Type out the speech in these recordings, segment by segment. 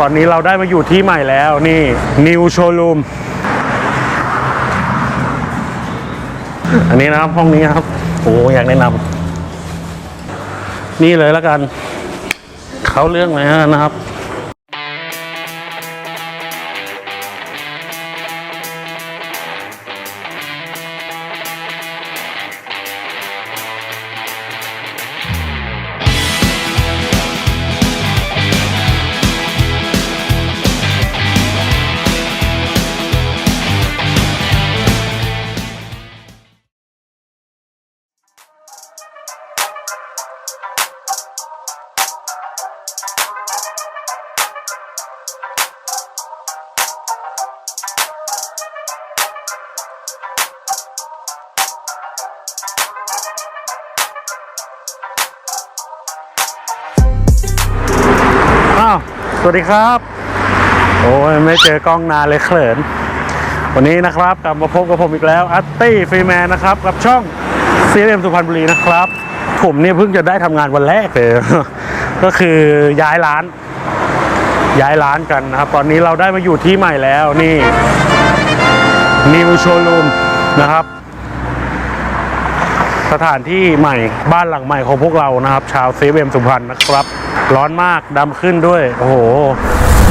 ตอนนี้เราได้มาอยู่ที่ใหม่แล้วนี่ New Showroom อันนี้นะครับห้องนี้ครับโอ้อยากแนะนำนี่เลยแล้วกัน เขาเรื่องไหนนะครับ วัสดีครับ โอ้ยไม่เจอกล้องนานเลยเขิน วันนี้นะครับกลับมาพบกับผมอีกแล้วอัตตี้ฟรีแมนนะครับกับช่อง CM สุพรรณบุรีนะครับ ผมเนี่ยเพิ่งจะได้ทำงานวันแรกเลย ก็คือย้ายร้าน ย้ายร้านกันนะครับ ตอนนี้เราได้มาอยู่ที่ใหม่แล้วนี่ New Showroom นะครับ สถานที่ใหม่บ้านหลังใหม่ของพวกเรานะครับ ชาวเซเวมสุพรรณนะครับ ร้อนมากดำขึ้นด้วย โอ้โห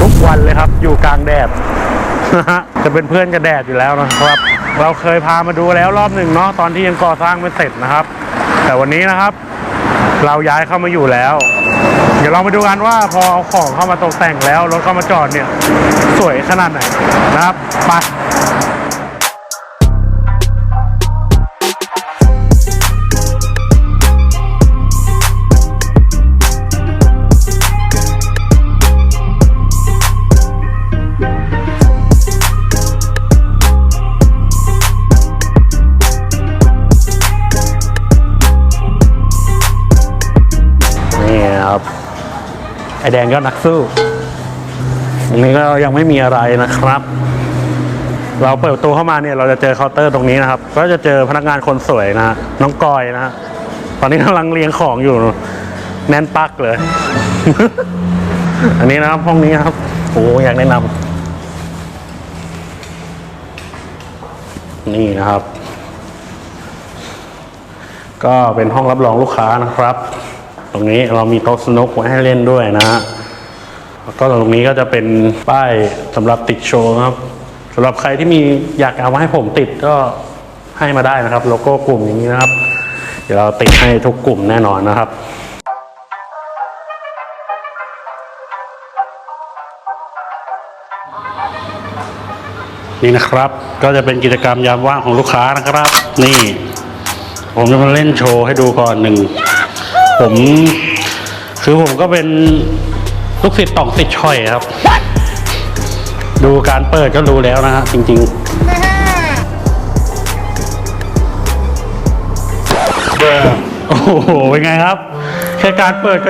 ทุกวันเลยครับ อยู่กลางแดดนะฮะจะเป็นเพื่อนกับแดดอยู่แล้วนะครับ เราเคยพามาดูแล้วรอบหนึ่งเนาะตอนที่ยังก่อสร้างไม่เสร็จนะครับ แต่วันนี้นะครับ เราย้ายเข้ามาอยู่แล้ว เดี๋ยวเรามาดูกันว่าพอเอาของเข้ามาตกแต่งแล้วรถเข้ามาจอดเนี่ย สวยขนาดไหนนะครับไป ไอแดงก็นักสู้ตรงนี้ก็ยังไม่มีอะไรนะครับ เราเปิดประตูเข้ามาเนี่ยเราจะเจอเคาน์เตอร์ตรงนี้นะครับ ก็จะเจอพนักงานคนสวยนะฮะน้องกอยนะฮะตอนนี้กำลังเรียงของอยู่แน่นปักเลย อันนี้นะครับห้องนี้ครับโอ้อยากแนะนำนี่นะครับ ก็เป็นห้องรับรองลูกค้านะครับ ตรงนี้เรามีโต๊ะสนุกไว้ให้เล่นด้วยนะฮะแล้วก็ตรงนี้ก็จะเป็นป้ายสำหรับติดโชว์ครับสำหรับใครที่มีอยากเอามาให้ผมติดก็ให้มาได้นะครับ โลโก้กลุ่มอย่างนี้นะครับ เดี๋ยวเราติดให้ทุกกลุ่มแน่นอนนะครับนี่นะครับ ก็จะเป็นกิจกรรมยามว่างของลูกค้านะครับ นี่ ผมจะมาเล่นโชว์ให้ดูก่อนหนึ่ง ผมคือผมก็เป็นลูกศิษย์ต่องติดช่อยครับ ดูการเปิดก็รู้แล้วนะฮะจริง ๆ โอ้โห เป็นไงครับ แค่การเปิดก็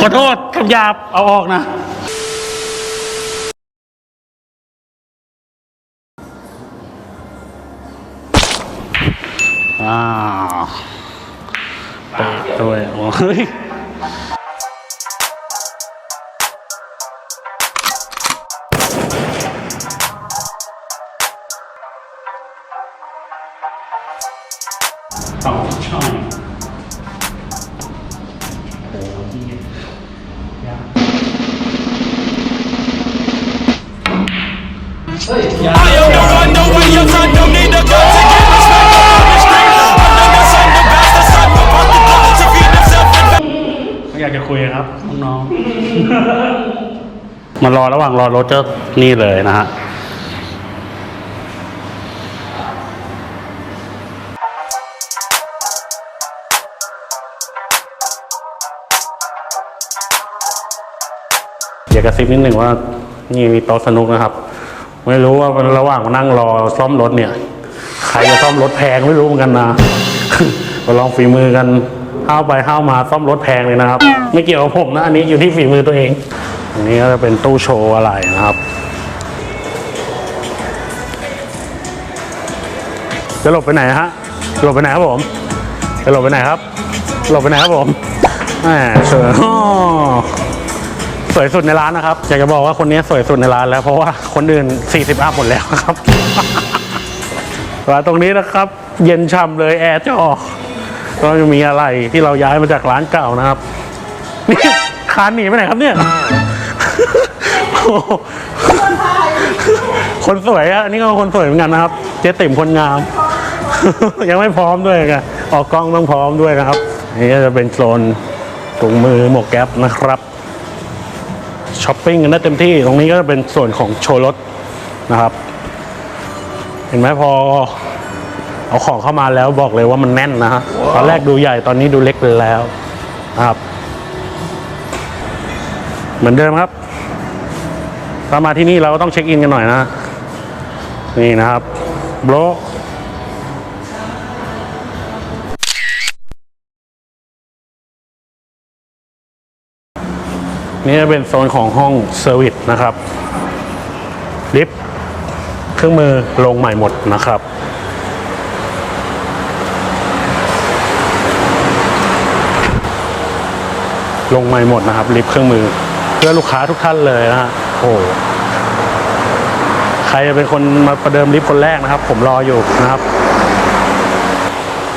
ขอโทษคำหยาบเอาออกนะอ้า วเตะด้วยโคุยครับน้องๆ มารอระหว่างรอรถก็นี่เลยนะฮะอยากกระซิบนิดหนึ่งว่านี่มีโต๊ะสนุกนะครับ ไม่รู้ว่าระหว่างนั่งรอซ่อมรถเนี่ย ใครจะซ่อมรถแพงไม่รู้เหมือนกันนะมาลองฝีมือกัน ห้าวไปห้าวมาซ่อมรถแพงเลยนะครับ ไม่เกี่ยวกับผมนะ อันนี้อยู่ที่ฝีมือตัวเอง อันนี้ก็จะเป็นตู้โชว์อะไรนะครับจะหลบไปไหนฮะหลบไปไหนครับผมจะหลบไปไหนครับหลบไปไหนครับผมแหมเชิญอ้อสวยสุดในร้านนะครับอยากจะบอกว่าคนนี้สวยสุดในร้านแล้วเพราะว่าคนอื่น 40 อัพหมดแล้วครับร้านตรงนี้นะครับ เย็นช่ำเลยแอร์จะออก ก็จะมีอะไรที่เราย้ายมาจากร้านเก่านะครับ นี่คานหนีไปไหนครับเนี่ยโอ้โหคนสวยอะอันนี้ก็คนสวยเหมือนกันนะครับ เจ๊ติ่มคนงาม ยังไม่พร้อมด้วยกันออกกล้องต้องพร้อมด้วยนะครับ นี่ก็จะเป็นโซนถุงมือหมวกแก๊ปนะครับช้อปปิ้งกันได้เต็มที่ตรงนี้ก็จะเป็นส่วนของโชว์รถนะครับ เห็นไหมพอ เอาของเข้ามาแล้วบอกเลยว่ามันแน่นนะฮะตอนแรกดูใหญ่ตอนนี้ดูเล็กไปแล้วครับ เหมือนเดิมครับถ้ามาที่นี่เราก็ต้องเช็คอินกันหน่อยนะ นี่นะครับโบรนี่จะเป็นโซนของห้องเซอร์วิสนะครับ ลิฟต์เครื่องมือลงใหม่หมดนะครับ ลงใหม่หมดนะครับ ลิฟต์เครื่องมือ เพื่อลูกค้าทุกท่านเลยนะฮะโอ้ใครจะเป็นคนมาประเดิมลิฟต์คนแรกนะครับ ผมรออยู่นะครับ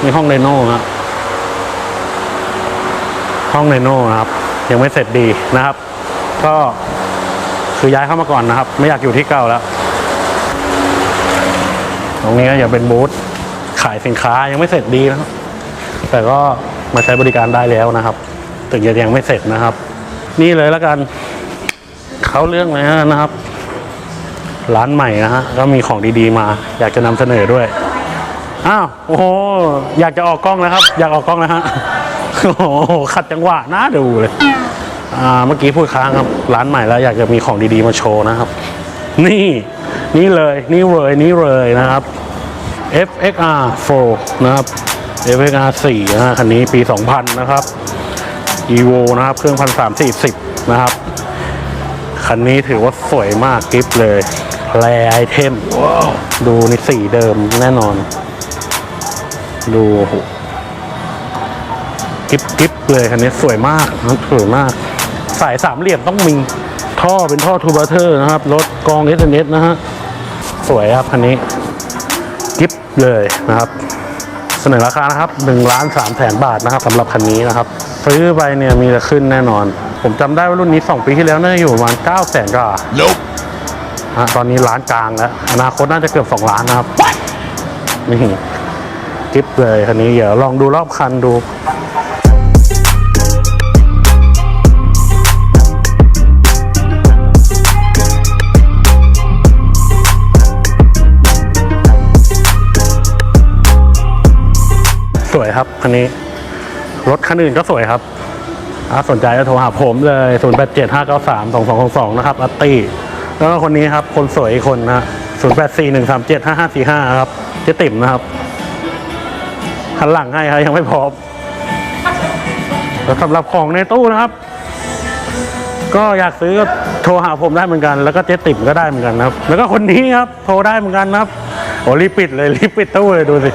นี่ห้องไดโน่ครับห้องไดโน่นะครับ ยังไม่เสร็จดีนะครับ ก็คือย้ายเข้ามาก่อนนะครับ ไม่อยากอยู่ที่เก่าแล้ว ตรงนี้ก็ยังเป็นบูธขายสินค้ายังไม่เสร็จดีนะครับ แต่ก็มาใช้บริการได้แล้วนะครับ ถึงจะยังไม่เสร็จนะครับ นี่เลยแล้วกันเขาเรื่องเลยนะครับ ร้านใหม่นะฮะก็มีของดีๆมา อยากจะนำเสนอด้วยอ้าวโอ้โหอยากจะออกกล้องนะครับ อยากออกกล้องนะฮะโอ้โหขัดจังหวะน่าดูเลยอ่าเมื่อกี้พูดค้างครับ ร้านใหม่แล้ว อยากจะมีของดีๆมาโชว์นะครับ นี่ นี่เลยนี่เลยนี่เลยนะครับ FXR 4นะครับ FXR 4นะฮะคันนี้ปี 2000 นะครับ Evo นะครับเครื่องพันสามสี่สิบนะครับ คันนี้ถือว่าสวยมากกิฟเลยแรไอเทมดูในสีเดิมแน่นอน ดูโอ้โหกิฟกิฟเลยคันนี้สวยมากนะครับสวยมาก สายสามเหลี่ยมต้องมีท่อเป็นท่อทูบาเทอร์นะครับ รถกอง s อ s นะฮะ สวยครับคันนี้กิฟเลยนะครับ เสนอราคานะครับ1ล้าน3แสนบาทนะครับสำหรับคันนี้นะครับ ซื้อไปเนี่ยมีจะขึ้นแน่นอน ผมจำได้ว่ารุ่นนี้ 2 ปีที่แล้วน่าจะอยู่ประมาณ9แสนกว่า Nope. ฮะตอนนี้ล้านกลางแล้ว อนาคตน่าจะเกือบ 2 ล้านนะครับ นี่กิฟเลยคันนี้ เดี๋ยวลองดูรอบคันดูสวยครับคันนี้ รถคันอื่นก็สวยครับถ้าสนใจก็โทรหาผมเลย 0 8 7 5 9 3 2 2 2 2 นะครับอัตตี้แล้วก็คนนี้ครับ คนสวยอีกคนนะ0 8 4 1 3 7 5 5 4 5 ครับ เจ๊ติ๋มนะครับหันหลังให้ครับยังไม่พร้อมแล้วสำหรับของในตู้นะครับ ก็อยากซื้อก็โทรหาผมได้เหมือนกัน แล้วก็เจ๊ติ๋มก็ได้เหมือนกันนะครับ แล้วก็คนนี้ครับ โทรได้เหมือนกันนะครับโอ้รีบปิดเลยรีบปิดตู้เลยดูสิ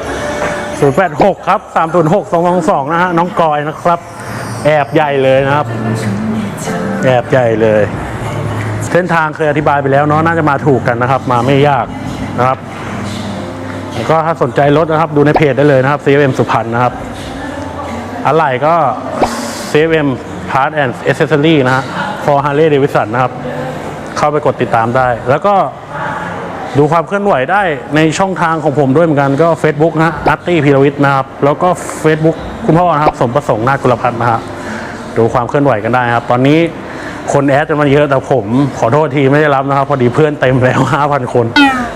086 ครับ 306 222 นะฮะ น้องกอยนะครับ แอบใหญ่เลยนะครับ แอบใหญ่เลย เส้นทางเคยอธิบายไปแล้วเนาะน่าจะมาถูกกันนะครับ มาไม่ยากนะครับแล้วก็ถ้าสนใจรถนะครับ ดูในเพจได้เลยนะครับ CFM สุพรรณนะครับ อะไรก็ CFM Part and Accessory นะฮะ for Harley Davidson นะครับ เข้าไปกดติดตามได้ แล้วก็ ดูความเคลื่อนไหวได้ในช่องทางของผมด้วยเหมือนกันก็ Facebook นะฮะนัตตี้พีรวิทย์นะครับ แล้วก็ Facebook คุณพ่อนะครับ สมประสงค์นาคกุลพัฒน์นะฮะดูความเคลื่อนไหวกันได้ครับ ตอนนี้คนแอดจะมาเยอะแต่ผมขอโทษทีไม่ได้รับนะครับ พอดีเพื่อนเต็มแล้ว 5,000 คน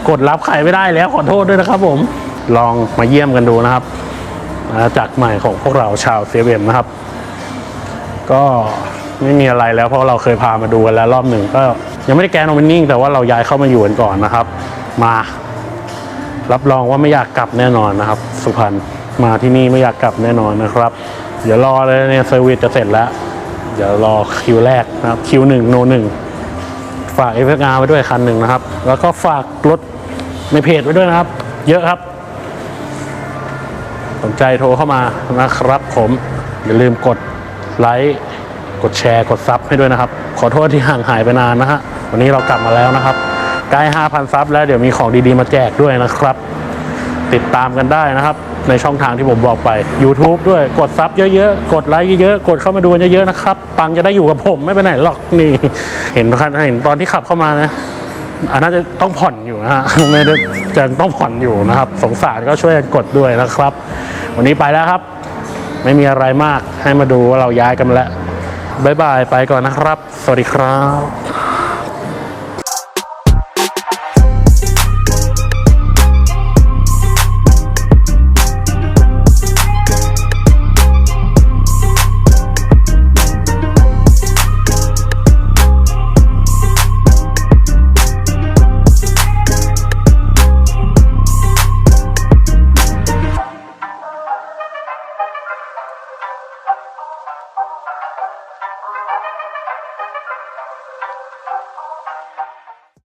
กดรับใครไม่ได้แล้วขอโทษด้วยนะครับ ผมลองมาเยี่ยมกันดูนะครับอาณาจักรใหม่ของพวกเราชาวเซเว่นนะครับ ก็ ไม่มีอะไรแล้วเพราะเราเคยพามาดูกันแล้วรอบหนึ่งก็ยังไม่ได้แกนโอเปนนิ่งแต่ว่าเราย้ายเข้ามาอยู่กันก่อนนะครับ มา รับรองว่าไม่อยากกลับแน่นอนนะครับ สุพรรณมาที่นี่ไม่อยากกลับแน่นอนนะครับ เดี๋ยวรอเลยเนี่ยเซอร์วิสจะเสร็จแล้ว เดี๋ยวรอคิวแรกนะครับคิวหนึ่งโนหนึ่งฝากเอฟเอไว้ด้วยคันหนึ่งนะครับ แล้วก็ฝากรถในเพจไว้ด้วยนะครับ เยอะครับ สนใจโทรเข้ามานะครับผมอย่าลืมกดไลค์ กดแชร์กดซับให้ด้วยนะครับ ขอโทษที่ห่างหายไปนานนะฮะวันนี้เรากลับมาแล้วนะครับใกล้5,000ซับแล้วเดี๋ยวมีของดีๆมาแจกด้วยนะครับ ติดตามกันได้นะครับ ในช่องทางที่ผมบอกไป YouTube ด้วยกดซับเยอะๆ กดไลค์เยอะๆ กดเข้ามาดูเยอะๆนะครับปังจะได้อยู่กับผมไม่ไปไหนหรอกนี่ เห็นคันเห็นตอนที่ขับเข้ามานะอันน่าจะต้องผ่อนอยู่นะฮะไม่ได้จะต้องผ่อนอยู่นะครับ สงสารก็ช่วยกดด้วยนะครับ วันนี้ไปแล้วครับ ไม่มีอะไรมากให้มาดูว่าเราย้ายกันแล้ว บ๊ายบายไปก่อนนะครับ สวัสดีครับ